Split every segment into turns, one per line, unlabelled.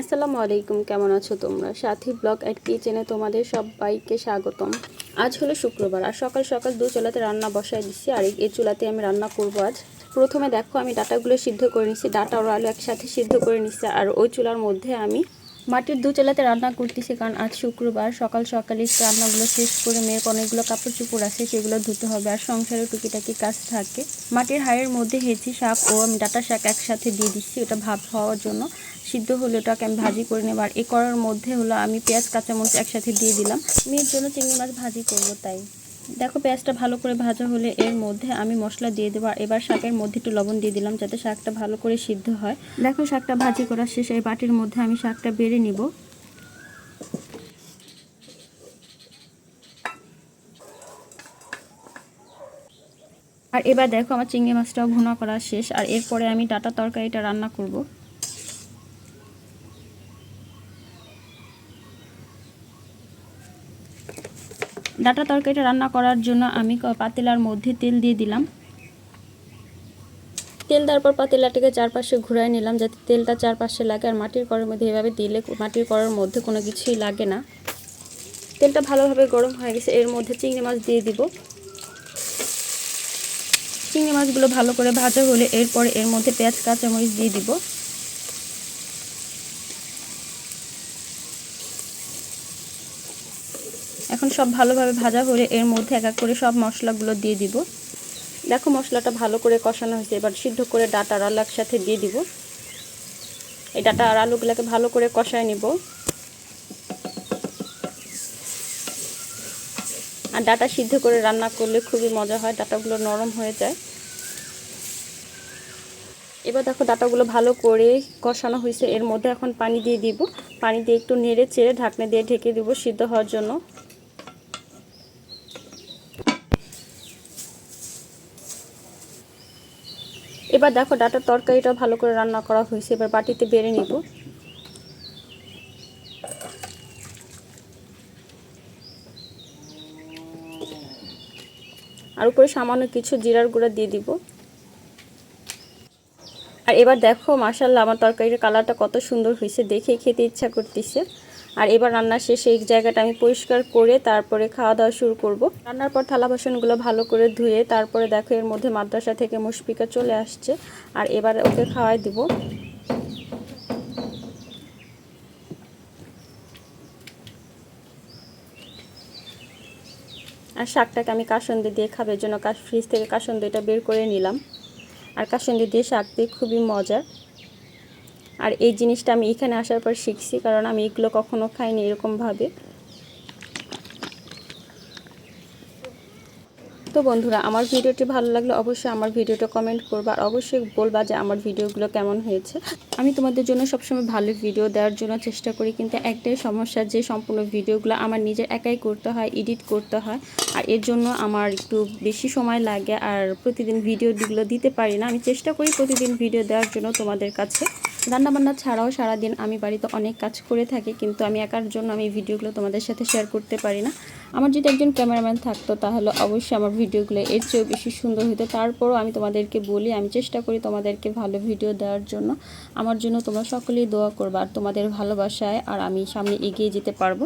আসসালামু আলাইকুম, কেমন আছো তোমরা? সাথী ব্লগ অ্যাট কিচেনে তোমাদের সব সবাইকে স্বাগতম। আজ হলো শুক্রবার, আর সকাল সকাল দু চুলাতে রান্না বসাই দিচ্ছি আর এই চুলাতে আমি রান্না করব আজ। প্রথমে দেখো, আমি ডাটাগুলো সিদ্ধ করে নিচ্ছি ডাটা আর আলু একসাথে সিদ্ধ করে নিচ্ছি আর ওই চুলার মধ্যে আমি মাটির দু চুলাতে রান্না করতেছি কারণ আজ শুক্রবার, সকাল সকালে রান্নাগুলো শেষ করে মেয়ের অনেকগুলো কাপড় চুপড় আছে সেগুলো ধুতে হবে আর সংসারে টুকিটাকি কাজ থাকে। মাটির হাড়ের মধ্যে হেঁচি শাক ও আমি ডাটা শাক একসাথে দিয়ে দিচ্ছি, ওটা ভাব হওয়ার জন্য। সিদ্ধ হলে ওটাকে আমি ভাজি করে নেব আর এই করার মধ্যে হলো আমি পেঁয়াজ, কাঁচামরিচ একসাথে দিয়ে দিলাম। মেয়ের জন্য চিংড়ি মাছ ভাজি করব তাই। দেখো পেঁয়াজটা ভালো করে ভাজা হলে এর মধ্যে আমি মশলা দিয়ে দেবো। এবার শাকের মধ্যে একটু লবণ দিয়ে দিলাম যাতে শাকটা ভালো করে সিদ্ধ হয়। দেখো শাকটা ভাজি করার শেষ, এই বাটির মধ্যে আমি শাকটা বেড়ে নিব। আর এবার দেখো আমার চিংড়ি মাছটাও ভুনা করা শেষ। আর এরপরে আমি ডাটা তরকারিটা রান্না করব। ডাটা তরকারিটা রান্না করার জন্য আমি পাতিলার মধ্যে তেল দিয়ে দিলাম। তেল দেওয়ার পর পাতিলাটিকে চারপাশে ঘুরাই নিলাম যাতে তেলটা চারপাশে লাগে আর মাটির কড়ের মধ্যে এভাবে দিলে মাটির কড়ের মধ্যে কোনো কিছুই লাগে না। তেলটা ভালোভাবে গরম হয়ে গেছে, এর মধ্যে চিংড়ি মাছ দিয়ে দিব। চিংড়ি মাছগুলো ভালো করে ভাজা হলে এরপরে এর মধ্যে পেঁয়াজ, কাঁচামরিচ দিয়ে দিব। এখন সব ভালোভাবে ভাজা হলে এর মধ্যে এক এক করে সব মশলাগুলো দিয়ে দিব। দেখো মশলাটা ভালো করে কষানো হয়েছে, এবার সিদ্ধ করে ডাটা আর আলু একসাথে দিয়ে দিব। এই ডাটা আর আলুগুলোকে ভালো করে কষায় নিব। আর ডাটা সিদ্ধ করে রান্না করলে খুবই মজা হয়, ডাটাগুলো নরম হয়ে যায়। এবার দেখো ডাটাগুলো ভালো করে কষানো হয়েছে, এর মধ্যে এখন পানি দিয়ে দিব। পানি দিয়ে একটু নেড়ে চেড়ে ঢাকনা দিয়ে ঢেকে দিব সিদ্ধ হওয়ার জন্য। এবার দেখো ডাটার তরকারিটা ভালো করে রান্না করা হয়েছে, এবার বাটিতে বেড়ে নিব। আর উপরে সামান্য কিছু জিরার গুঁড়া দিয়ে দিব। আর এবার দেখো মাসাল্লাহ আমার তরকারির কালারটা কত সুন্দর হয়েছে, দেখে খেতে ইচ্ছা করতেছে। আর এবার রান্না শেষে এই জায়গাটা আমি পরিষ্কার করে তারপরে খাওয়া দাওয়া শুরু করব। রান্নার পর থালা বাসনগুলো ভালো করে ধুয়ে তারপরে দেখো এর মধ্যে মাদ্রাসা থেকে মুশফিকা চলে আসছে। আর এবার ওকে খাওয়াই দিব। আর শাকটাকে আমি কাসন্দি দিয়ে খাবার জন্য ফ্রিজ থেকে কাসন্দিটা বের করে নিলাম। আর কাসন্দি দিয়ে শাক দিয়ে খুবই মজার। আর এই জিনিসটা আমি এখানে আসার পর শিখছি কারণ আমি এগুলো কখনো খাইনি এরকমভাবে। তো বন্ধুরা, আমার ভিডিওটি ভালো লাগলে অবশ্যই আমার ভিডিওটা কমেন্ট করবা আর অবশ্যই বলবা যে আমার ভিডিওগুলো কেমন হয়েছে। আমি তোমাদের জন্য সবসময় ভালো ভিডিও দেওয়ার জন্য চেষ্টা করি, কিন্তু একটাই সমস্যা যে সম্পূর্ণ ভিডিওগুলো আমার নিজের একাই করতে হয় এডিট করতে হয় আর এর জন্য আমার একটু বেশি সময় লাগে আর প্রতিদিন ভিডিওগুলো দিতে পারি না। আমি চেষ্টা করি প্রতিদিন ভিডিও দেওয়ার জন্য তোমাদের কাছে। রান্নাবান্না ছাড়াও সারাদিন আমি বাড়িতে অনেক কাজ করে থাকি, কিন্তু আমি একার জন্য আমি ভিডিওগুলো তোমাদের সাথে শেয়ার করতে পারি না। আমার যদি একজন ক্যামেরাম্যান থাকতো তাহলে অবশ্যই আমার ভিডিওগুলো এর চেয়েও বেশি সুন্দর হতো। তারপরও আমি তোমাদেরকে বলি, আমি চেষ্টা করি তোমাদেরকে ভালো ভিডিও দেওয়ার জন্য। আমার জন্য তোমরা সকলেই দোয়া করবা আর তোমাদের ভালোবাসায় আর আমি সামনে এগিয়ে যেতে পারব।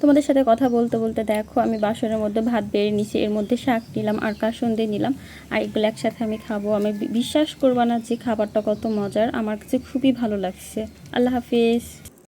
তোমাদের সাথে কথা বলতে বলতে দেখো, আমি বাসনের মধ্যে ভাত বেড়ে নিছি এর মধ্যে শাক নিলাম, আর কাসন্দি নিলাম। আর এগুলো একসাথে আমি খাব। আমি বিশ্বাস করবা না যে খাবারটা কত মজার, আমার কাছে খুবই ভালো লাগছে। আল্লাহ হাফিজ।